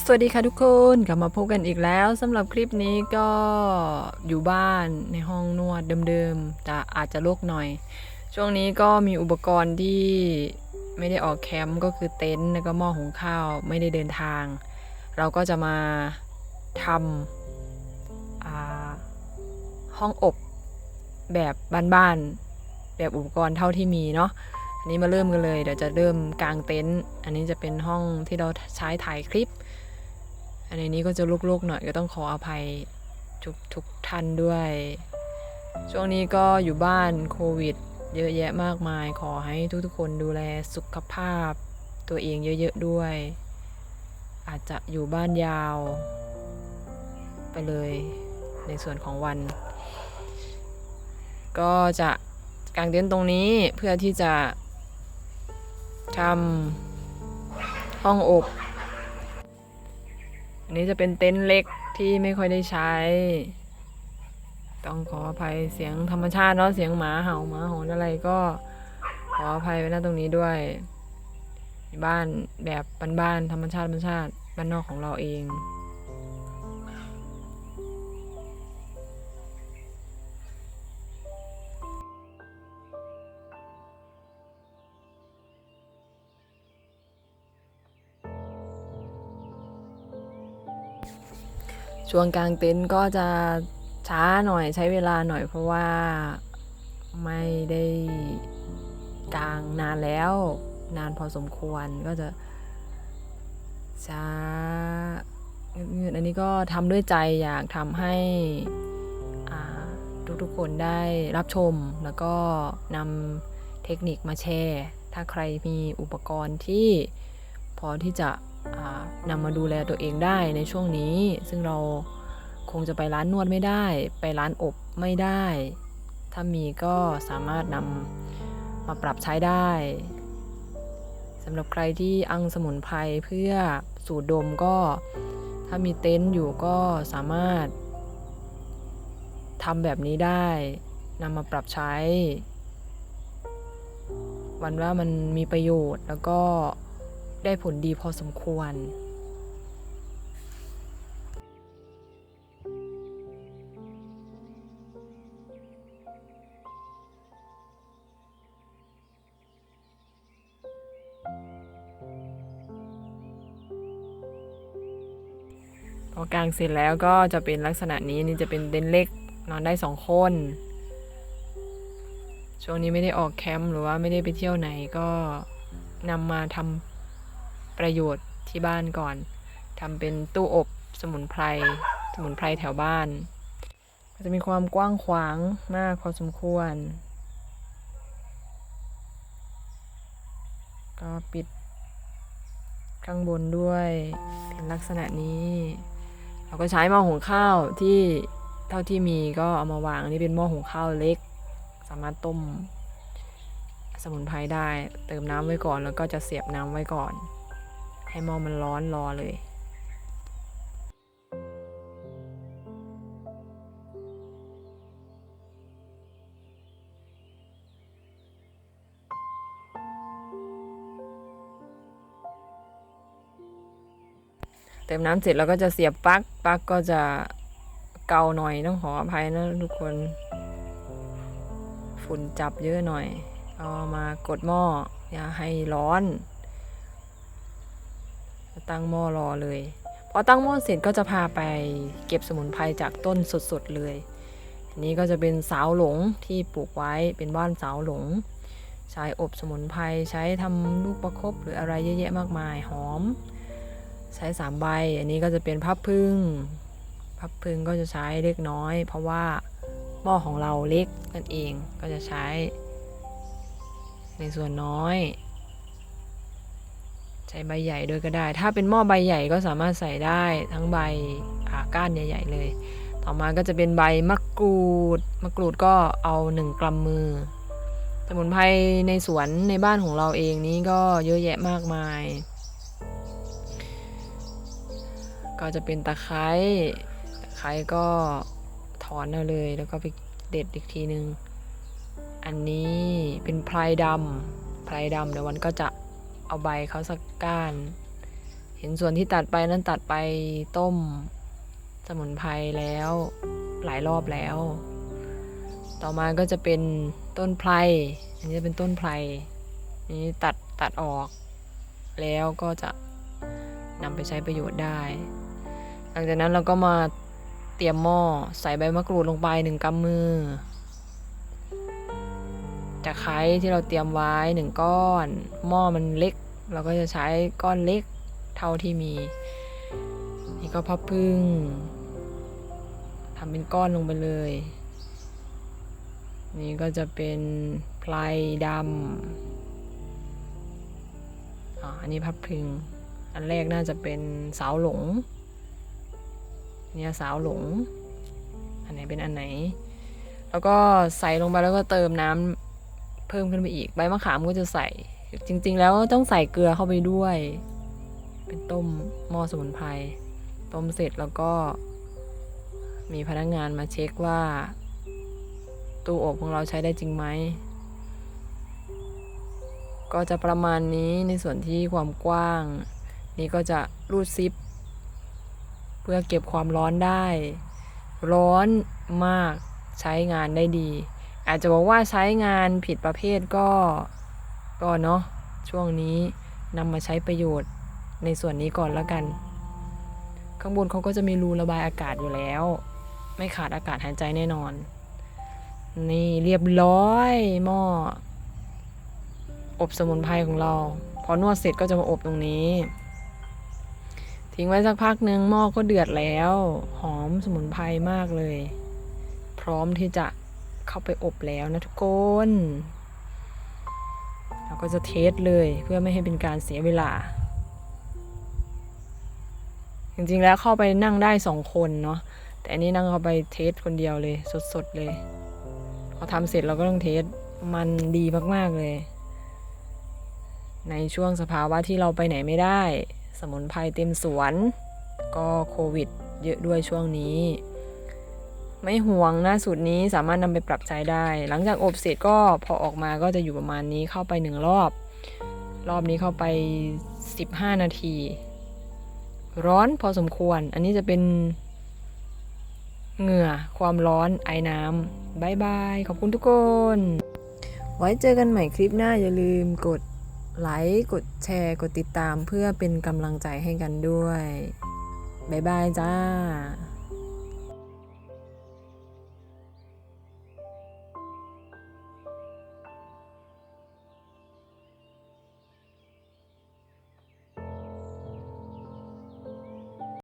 สวัสดีค่ะทุกคนกลับมาพบกันอีกแล้วสำหรับคลิปนี้ก็อยู่บ้านในห้องนวดเดิมๆแต่อาจจะโลกหน่อย ช่วงนี้ก็มีอุปกรณ์ที่ไม่ได้ออกแคมป์ก็คือเต็นท์แล้วก็หม้อหุงข้าวไม่ได้เดินทาง เราก็จะมาทำาห้องอบแบบบ้านๆแบบอุปกรณ์เท่าที่มีเนาะ อันนี้มาเริ่มกันเลย เดี๋ยวจะเริ่มกางเต็นท์อันนี้จะเป็นห้องที่เราใช้ถ่ายคลิป อันนี้ก็จะลุกๆหน่อยก็ต้องขออภัยทุกทุกท่านด้วย ช่วงนี้ก็อยู่บ้านโควิด เยอะแยะมากมาย ขอให้ทุกๆคนดูแลสุขภาพตัวเองเยอะๆด้วย อาจจะอยู่บ้านยาว ไปเลยในส่วนของวัน ก็จะกางเต็นท์ตรงนี้เพื่อที่จะ ทำห้องอบ อันนี้จะเป็นเต็นท์เล็กที่ไม่ค่อยได้ใช้ ต้องขออภัยเสียงธรรมชาติเนาะเสียงหมาเห่าหมาหอนอะไรก็ขออภัยไว้ณตรงนี้ด้วย บ้านแบบบ้านๆธรรมชาติธรรมชาติบ้านนอกของเราเอง ช่วงกลางเต็นท์ก็จะช้าหน่อยใช้เวลาหน่อยเพราะว่าไม่ได้กลางนานแล้ว นานพอสมควรก็จะช้าเงืดๆอันนี้ก็ทำด้วยใจอยากทำให้ทุกๆคนได้รับชมแล้วก็นำเทคนิคมาแชร์ ถ้าใครมีอุปกรณ์ที่พอที่จะ นำมาดูแลตัวเองได้ในช่วงนี้ ซึ่งเราคงจะไปร้านนวดไม่ได้ ไปร้านอบไม่ได้ ถ้ามีก็สามารถนำมาปรับใช้ได้สำหรับใครที่อังสมุนไพรเพื่อสูดดมก็ถ้ามีเต็นท์อยู่ก็สามารถทำแบบนี้ได้นำมาปรับใช้ วันว่ามันมีประโยชน์แล้วก็ ได้ผลดีพอสมควร พอกลางเสร็จแล้วก็จะเป็นลักษณะนี้นี่จะเป็นเต็นท์เล็กนอนได้สองคน ช่วงนี้ไม่ได้ออกแคมป์หรือว่าไม่ได้ไปเที่ยวไหนก็นำมาทำ ประโยชน์ที่บ้านก่อนทำเป็นตู้อบสมุนไพร สมุนไพรแถวบ้านก็จะมีความกว้างขวางมากพอสมควร ก็ปิดข้างบนด้วยเป็นลักษณะนี้ เราก็ใช้หม้อหุงข้าวที่เท่าที่มีก็เอามาวาง อันนี้เป็นหม้อหุงข้าวเล็ก สามารถต้มสมุนไพรได้ เติมน้ำไว้ก่อนแล้วก็จะเสียบน้ำไว้ก่อน ให้หม้อมันร้อนรอเลย เติมน้ำเสร็จเราก็จะเสียบปลั๊กปลั๊กก็จะเกาหน่อยต้องขออภัยนะทุกคนฝุ่นจับเยอะหน่อย เอามากดหม้ออย่าให้ร้อน ตั้งหม้อรอเลย พอตั้งหม้อเสร็จก็จะพาไปเก็บสมุนไพรจากต้นสดๆเลยอันนี้ก็จะเป็นสาวหลงที่ปลูกไว้เป็นบ้านสาวหลง ใช้อบสมุนไพรใช้ทำลูกประคบหรืออะไรเยอะแยะมากมายหอม ใช้สามใบ อันนี้ก็จะเป็นพับพึ่งพับพึ่งก็จะใช้เล็กน้อย เพราะว่าหม้อของเราเล็กนั่นเองก็จะใช้ในส่วนน้อย ใช้ใบใหญ่ด้วยก็ได้ ถ้าเป็นหม้อใบใหญ่ก็สามารถใส่ได้ทั้งใบาก้านใหญ่ ๆ เลย ต่อมาก็จะเป็นใบมะกรูด มะกรูดก็เอาหนึ่งกำมือ สมุนไพรในสวนในบ้านของเราเองนี้ก็เยอะแยะมากมาย ก็จะเป็นตะไคร้ ตะไคร้ก็ถอนเอาเลย แล้วก็ไปเด็ดอีกทีนึง อันนี้เป็นไพรดำไพรดำเดี๋ยววันก็จะ เอาใบเขาสักก้าน เห็นส่วนที่ตัดไปนั้นตัดไปต้ม สมุนไพรแล้ว หลายรอบแล้ว ต่อมาก็จะเป็นต้นไพรอันนี้จะเป็นต้นไพรนนี้ตัดตัดออก แล้วก็จะนำไปใช้ประโยชน์ได้ หลังจากนั้นเราก็มาเตรียมหม้อใส่ใบมะกรูดลงไปหนึ่งกำมือตะไคร้ที่เราเตรียมไว้หนึ่งก้อน หม้อมันเล็ก เราก็จะใช้ก้อนเล็กเท่าที่มี นี่ก็พับพึ่งทำเป็นก้อนลงไปเลย นี่ก็จะเป็นไพรดำอ่าอันนี้พับพึ่ง อันแรกน่าจะเป็นสาวหลง เนี่ยสาวหลง อันไหนเป็นอันไหน แล้วก็ใส่ลงไปแล้วก็เติมน้ำเพิ่มขึ้นไปอีก ใบมะขามก็จะใส่ จริง ๆ แล้วต้องใส่เกลือเข้าไปด้วย เป็นต้มหม้อสมุนไพรต้มเสร็จแล้วก็ มีพนักงานมาเช็คว่า ตู้อบของเราใช้ได้จริงไหมก็จะประมาณนี้ในส่วนที่ความกว้าง นี่ก็จะรูดซิป เพื่อเก็บความร้อนได้ ร้อนมากใช้งานได้ดี อาจจะบอกว่าใช้งานผิดประเภทก็ ก็เนาะช่วงนี้นำมาใช้ประโยชน์ในส่วนนี้ก่อนแล้วกัน ข้างบนเขาก็จะมีรูระบายอากาศอยู่แล้ว ไม่ขาดอากาศหายใจแน่นอน นี่เรียบร้อยหม้ออบสมุนไพรของเรา พอนวดเสร็จก็จะมาอบตรงนี้ ทิ้งไว้สักพักหนึ่งหม้อก็เดือดแล้ว หอมสมุนไพรมากเลย พร้อมที่จะเข้าไปอบแล้วนะทุกคน เราก็จะเทสเลยเพื่อไม่ให้เป็นการเสียเวลา จริงๆแล้วเข้าไปนั่งได้สองคนเนาะแต่อันนี้นั่งเข้าไปเทสคนเดียวเลย สดๆเลย พอทำเสร็จเราก็ต้องเทสมันดีมากๆเลย ในช่วงสภาวะที่เราไปไหนไม่ได้ สมุนไพรเต็มสวน ก็โควิดเยอะด้วยช่วงนี้ ไม่ห่วงนะสูตรนี้สามารถนำไปปรับใช้ได้ หลังจากอบเสร็จก็พอออกมาก็จะอยู่ประมาณนี้เข้าไปหนึ่งรอบ รอบนี้เข้าไป 15 นาที ร้อนพอสมควร อันนี้จะเป็นเหงื่อความร้อนไอน้ำบายบาย ขอบคุณทุกคน ไว้เจอกันใหม่คลิปหน้าอย่าลืมกดไลค์กดแชร์กดติดตามเพื่อเป็นกำลังใจให้กันด้วยบายบายจ้า